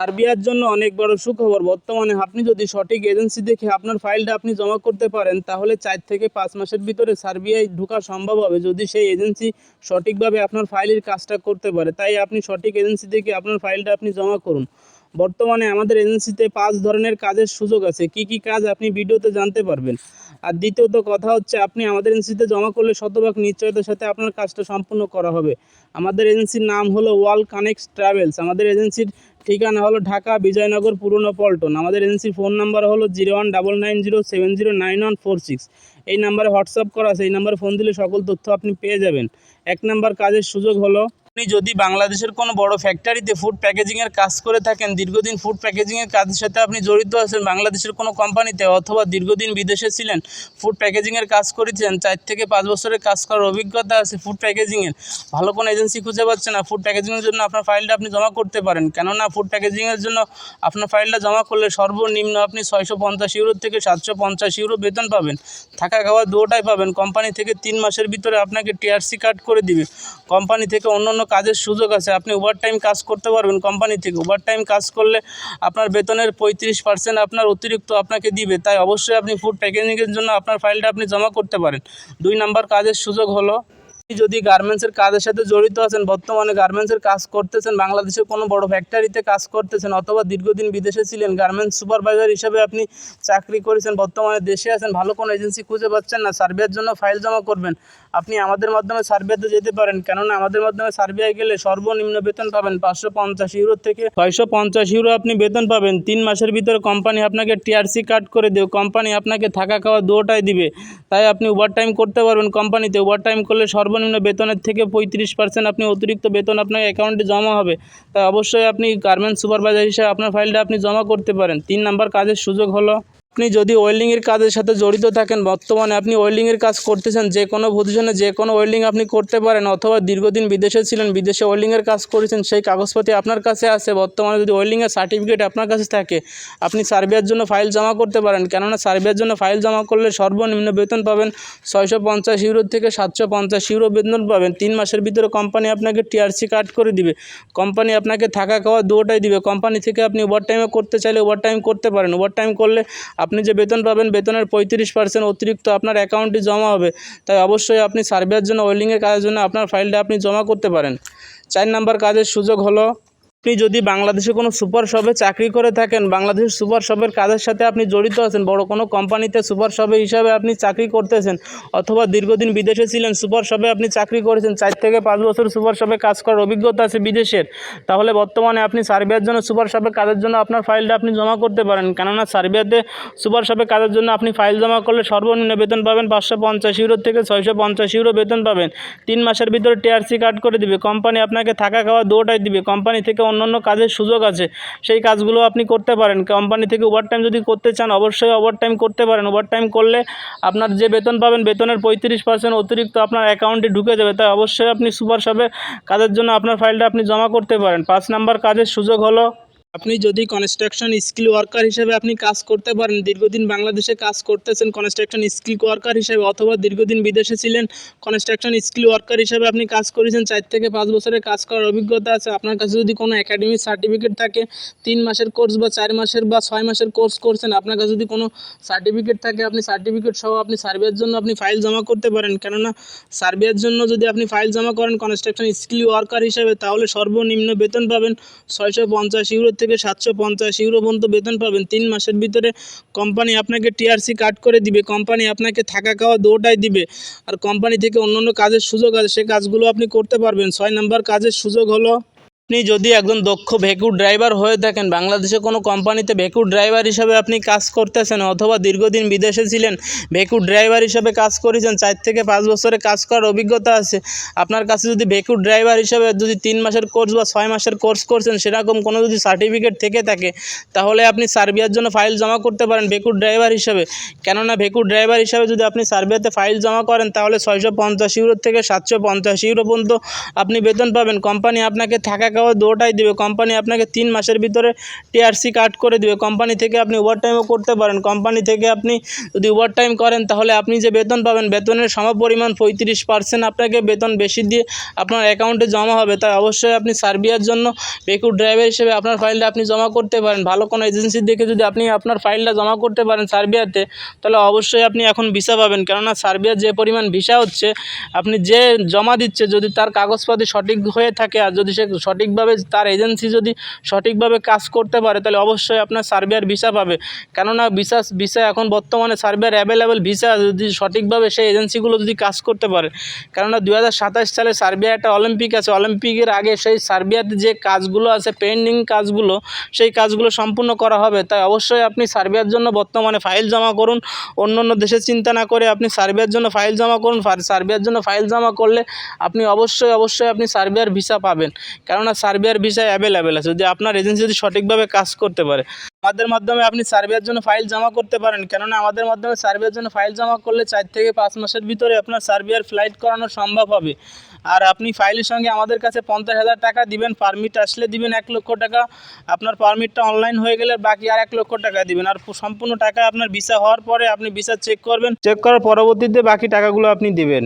সার্বিয়ার জন্য অনেক বড় সুখবর। বর্তমানে আপনি যদি সঠিক এজেন্সি দেখে আপনার ফাইলটা আপনি জমা করতে পারেন, তাহলে চার থেকে পাঁচ মাসের ভিতরে সার্বিয়ায় ঢোকা সম্ভব হবে যদি সেই এজেন্সি সঠিকভাবে আপনার ফাইলের কাজটা করতে পারে। তাই আপনি সঠিক এজেন্সি দেখে আপনার ফাইলটা আপনি জমা করুন। বর্তমানে আমাদের এজেন্সিতে পাঁচ ধরনের কাজের সুযোগ আছে। কি কি কাজ আপনি ভিডিওতে জানতে পারবেন। আর দ্বিতীয়ত কথা হচ্ছে, আপনি আমাদের এজেন্সিতে জমা করলে শতভাগ নিশ্চয়তার সাথে আপনার কাজটা সম্পূর্ণ করা হবে। আমাদের এজেন্সির নাম হলো ওয়াল কানেক্ট ট্রাভেলস। আমাদের এজেন্সির ঠিকানা হলো ঢাকা বিজয়নগর পুরনো পল্টন। আমাদের এজেন্সির ফোন নাম্বার হলো zero one double nine zero seven zero nine one four six. এই নাম্বারে হোয়াটসঅ্যাপ করা সেই নাম্বারে ফোন দিলে সকল তথ্য আপনি পেয়ে যাবেন। এক নাম্বার কাজের সুযোগ হলো আপনি যদি বাংলাদেশের কোনো বড় ফ্যাক্টরিতে ফুড প্যাকেজিংয়ের কাজ করে থাকেন, দীর্ঘদিন ফুড প্যাকেজিংয়ের কাজের সাথে আপনি জড়িত আছেন, বাংলাদেশের কোনো কোম্পানিতে অথবা দীর্ঘদিন বিদেশে ছিলেন ফুড প্যাকেজিংয়ের কাজ করেছেন, চার থেকে পাঁচ বছরের কাজ করার অভিজ্ঞতা আছে ফুড প্যাকেজিংয়ের ভালো কোনো এজেন্সি খুঁজে পাচ্ছেন না ফুড প্যাকেজিংয়ের জন্য আপনার ফাইলটা আপনি জমা করতে পারেন। কেননা ফুড প্যাকেজিংয়ের জন্য আপনার ফাইলটা জমা করলে সর্বনিম্ন আপনি ছয়শো পঞ্চাশ ইউরো থেকে সাতশো পঞ্চাশ ইউরো বেতন পাবেন। থাকা খাওয়া দুটাই পাবেন কোম্পানি থেকে তিন মাসের ভিতরে আপনাকে টিআরসি কার্ড করে দিবে। কোম্পানি থেকে অন্য অন্য কাজের সুযোগ আছে। আপনি ওভার টাইম কাজ করতে পারবেন কোম্পানি থেকে। ওভার টাইম কাজ করলে আপনার বেতনের পঁয়ত্রিশ পার্সেন্ট আপনার অতিরিক্ত আপনাকে দিবে। তাই অবশ্যই আপনি ফুড প্যাকেজিংয়ের জন্য আপনার ফাইলটা আপনি জমা করতে পারেন। দুই নাম্বার কাজের সুযোগ হলো যদি গার্মেন্টসের কাজের সাথে জড়িত আছেন, বর্তমানে গার্মেন্টসের কাজ করতেছেন, বাংলাদেশের কোনো বড় ফ্যাক্টরিতে কাজ করতেছেন, অথবা দীর্ঘদিন বিদেশে ছিলেন গার্মেন্টস সুপারভাইজার হিসেবে আপনি চাকরি করেছেন, বর্তমানে দেশে আছেন, ভালো কোনো এজেন্সি খুঁজে পাচ্ছেন না সার্বিয়ার জন্য ফাইল জমা করবেন। আপনি আমাদের মাধ্যমে সার্বিয়াতে যেতে পারেন, কেননা আমাদের মাধ্যমে সার্বিয়ায় গেলে সর্বনিম্ন বেতন পাবেন পাঁচশো পঞ্চাশ ইউরো থেকে ছয়শো পঞ্চাশ ইউরো আপনি বেতন পাবেন। তিন মাসের ভিতরে কোম্পানি আপনাকে টিআরসি কার্ড করে দেবে কোম্পানি আপনাকে থাকা খাওয়া দুটাই দিবে। তাই আপনি ওভার টাইম করতে পারবেন কোম্পানিতে ওভার টাইম করলে সর্বনিম্ন বেতনের থেকে পঁয়ত্রিশ পার্সেন্ট আপনি অতিরিক্ত বেতন আপনার অ্যাকাউন্টে জমা হবে। তাই অবশ্যই আপনি গার্মেন্টস সুপারভাইজার হিসেবে আপনার ফাইলটা আপনি জমা করতে পারেন। তিন নাম্বার কাজের সুযোগ হলো আপনি যদি ওয়েল্ডিংয়ের কাজের সাথে জড়িত থাকেন, বর্তমানে আপনি ওয়েল্ডিংয়ের কাজ করতেছেন, যে কোনো পজিশনে যে কোনো ওয়েল্ডিং আপনি করতে পারেন, অথবা দীর্ঘদিন বিদেশে ছিলেন, বিদেশে ওয়েল্ডিংয়ের কাজ করেছেন, সেই কাগজপাতি আপনার কাছে আছে, বর্তমানে যদি ওয়েল্ডিংয়ের সার্টিফিকেট আপনার কাছে থাকে, আপনি সার্বিয়ার জন্য ফাইল জমা করতে পারেন। কেননা সার্বিয়ার জন্য ফাইল জমা করলে সর্বনিম্ন বেতন পাবেন ছয়শো পঞ্চাশ ইউরো থেকে সাতশো পঞ্চাশ ইউরো বেতন পাবেন। তিন মাসের ভিতরে কোম্পানি আপনাকে টিআরসি কার্ড করে দিবে। কোম্পানি আপনাকে থাকা খাওয়া দুটোটাই দিবে। কোম্পানি থেকে আপনি ওভার টাইমে করতে চাইলে ওভার টাইম করতে পারেন। ওভার টাইম করলে আপনি যে বেতন পাবেন, বেতনের পঁয়ত্রিশ পার্সেন্ট অতিরিক্ত আপনার অ্যাকাউন্টে জমা হবে। তাই অবশ্যই আপনি সার্ভের জন্য ওয়েল্ডিংয়ের কাজের জন্য আপনার ফাইলটা আপনি জমা করতে পারেন। চার নাম্বার কাজের সুযোগ হলো আপনি যদি বাংলাদেশে কোনো সুপার শপে চাকরি করে থাকেন, বাংলাদেশের সুপার শপের কাজের সাথে আপনি জড়িত আছেন, বড় কোনো কোম্পানিতে সুপার শপে হিসাবে আপনি চাকরি করতেছেন, অথবা দীর্ঘদিন বিদেশে ছিলেন, সুপার শপে আপনি চাকরি করেছেন, চার থেকে পাঁচ বছর সুপার শপে কাজ করার অভিজ্ঞতা আছে বিদেশের, তাহলে বর্তমানে আপনি সার্বিয়ার জন্য সুপার শপে কাজের জন্য আপনার ফাইলটা আপনি জমা করতে পারেন। কেননা সার্বিয়াতে সুপার শপে কাজের জন্য আপনি ফাইল জমা করলে সর্বনিম্ন বেতন পাবেন পাঁচশো পঞ্চাশ ইউরো থেকে ছয়শো পঞ্চাশ ইউরো বেতন পাবেন। তিন মাসের ভিতরে টিআরসি কার্ড করে দিবে, কোম্পানি আপনাকে থাকা খাওয়া দুটোটাই দিবে, কোম্পানি থেকে অন্য অন্য কাজের সুযোগ আছে, সেই কাজগুলো আপনি করতে পারেন। কোম্পানি থেকে ওভারটাইম যদি করতে চান, অবশ্যই ওভারটাইম করতে পারেন। ওভারটাইম করলে আপনার যে বেতন পাবেন, বেতনের পঁয়ত্রিশ পার্সেন্ট অতিরিক্ত আপনার অ্যাকাউন্টে ঢুকে যাবে। তাই অবশ্যই আপনি সুপার শপে কাজের জন্য আপনার ফাইলটা আপনি জমা করতে পারেন। পাঁচ নাম্বার কাজের সুযোগ হলো আপনি যদি কনস্ট্রাকশন স্কিল ওয়ার্কার হিসেবে আপনি কাজ করতে পারেন, দীর্ঘদিন বাংলাদেশে কাজ করতেছেন কনস্ট্রাকশন স্কিল ওয়ার্কার হিসেবে অথবা দীর্ঘদিন বিদেশে ছিলেন কনস্ট্রাকশন স্কিল ওয়ার্কার হিসেবে আপনি কাজ করেছেন, চার থেকে পাঁচ বছরের কাজ করার অভিজ্ঞতা আছে। আপনার কাছে যদি কোনো একাডেমিক সার্টিফিকেট থাকে, তিন মাসের কোর্স বা চার মাসের বা ছয় মাসের কোর্স করছেন, আপনার কাছে যদি কোনো সার্টিফিকেট থাকে, আপনি সার্টিফিকেট সহ আপনি সার্ভের জন্য আপনি ফাইল জমা করতে পারেন। কেননা সার্ভের জন্য যদি আপনি ফাইল জমা করেন কনস্ট্রাকশন স্কিল ওয়ার্কার হিসেবে, তাহলে সর্বনিম্ন বেতন পাবেন ছয়শো পঞ্চাশ ইউরো থেকে সাতশো পঞ্চাশ ইউরো পর্যন্ত বেতন পাবেন। তিন মাসের ভিতরে কোম্পানি আপনাকে টিআরসি কাট করে দিবে, কোম্পানি আপনাকে থাকা খাওয়া দুটাই দিবে। আর কোম্পানি থেকে অন্য অন্য কাজের সুযোগ আছে, সে কাজগুলো আপনি করতে পারবেন। ছয় নম্বর কাজের সুযোগ হলো আপনি যদি একজন দক্ষ ভেকু ড্রাইভার হয়ে থাকেন, বাংলাদেশে কোনো কোম্পানিতে ভেকু ড্রাইভার হিসাবে আপনি কাজ করতেছেন অথবা দীর্ঘদিন বিদেশে ছিলেন ভেকু ড্রাইভার হিসাবে কাজ করেছেন, চার থেকে পাঁচ বছরে কাজ করার অভিজ্ঞতা আছে, আপনার কাছে যদি ভেকু ড্রাইভার হিসাবে যদি তিন মাসের কোর্স বা ছয় মাসের কোর্স করছেন, সেরকম কোনো যদি সার্টিফিকেট থেকে থাকে, তাহলে আপনি সার্বিয়ার জন্য ফাইল জমা করতে পারেন ভেকু ড্রাইভার হিসাবে। কেননা ভেকু ড্রাইভার হিসাবে যদি আপনি সার্বিয়াতে ফাইল জমা করেন, তাহলে ছয়শো পঞ্চাশ ইউরো থেকে সাতশো পঞ্চাশ ইউরো পর্যন্ত আপনি বেতন পাবেন। কোম্পানি আপনাকে থাকা খাওয়া দুটোটাই দেবে। কোম্পানি আপনাকে তিন মাসের ভিতরে টিআরসি কাট করে দেবে। কোম্পানি থেকে আপনি ওভারটাইমও করতে পারেন। কোম্পানি থেকে আপনি যদি ওভারটাইম করেন, তাহলে আপনি যে বেতন পাবেন, বেতনের সমপরিমাণ পঁয়ত্রিশ পার্সেন্ট আপনাকে বেতন বেশি দিয়ে আপনার অ্যাকাউন্টে জমা হবে। তাই অবশ্যই আপনি সার্বিয়ার জন্য বেকুর ড্রাইভার হিসেবে আপনার ফাইলটা আপনি জমা করতে পারেন। ভালো কোনো এজেন্সি দেখে যদি আপনি আপনার ফাইলটা জমা করতে পারেন সার্বিয়াতে, তাহলে অবশ্যই আপনি এখন ভিসা পাবেন। কেননা সার্বিয়ার যে পরিমাণ ভিসা হচ্ছে, আপনি যে জমা দিচ্ছে, যদি তার কাগজপাতি সঠিক হয়ে থাকে আর যদি সে সঠিকভাবে তার এজেন্সি যদি সঠিকভাবে কাজ করতে পারে, তাহলে অবশ্যই আপনার সার্বিয়ার ভিসা পাবে। কেননা ভিসা ভিসা এখন বর্তমানে সার্বিয়ার অ্যাভেলেবেল ভিসা যদি সঠিকভাবে সেই এজেন্সিগুলো যদি কাজ করতে পারে। কেননা দু হাজার সাতাশ সালে সার্বিয়া একটা অলিম্পিক আছে, অলিম্পিকের আগে সেই সার্বিয়াতে যে কাজগুলো আছে, পেন্ডিং কাজগুলো, সেই কাজগুলো সম্পূর্ণ করা হবে। তাই অবশ্যই আপনি সার্বিয়ার জন্য বর্তমানে ফাইল জমা করুন। অন্য অন্য দেশের চিন্তা না করে আপনি সার্বিয়ার জন্য ফাইল জমা করুন। সার্বিয়ার জন্য ফাইল জমা করলে আপনি অবশ্যই অবশ্যই আপনি সার্বিয়ার ভিসা পাবেন। কেননা সার্বিয়ার ভিসা অ্যাভেলেবেল আছে। যদি আপনার এজেন্সি যদি সঠিকভাবে কাজ করতে পারে। আমাদের মাধ্যমে আপনি সার্বিয়ার জন্য ফাইল জমা করতে পারেন। কেননা আমাদের মাধ্যমে সার্বিয়ার জন্য ফাইল জমা করলে চার থেকে পাঁচ মাসের ভিতরে আপনার সার্বিয়ার ফ্লাইট করানো সম্ভব হবে। আর আপনি ফাইলের সঙ্গে আমাদের কাছে পঞ্চাশ হাজার টাকা দিবেন। পারমিট আসলে দিবেন এক লক্ষ টাকা। আপনার পারমিটটা অনলাইন হয়ে গেলে বাকি আর এক লক্ষ টাকা দিবেন। আর সম্পূর্ণ টাকা আপনার ভিসা হওয়ার পরে আপনি ভিসা চেক করবেন। চেক করার পরবর্তীতে বাকি টাকাগুলো আপনি দিবেন।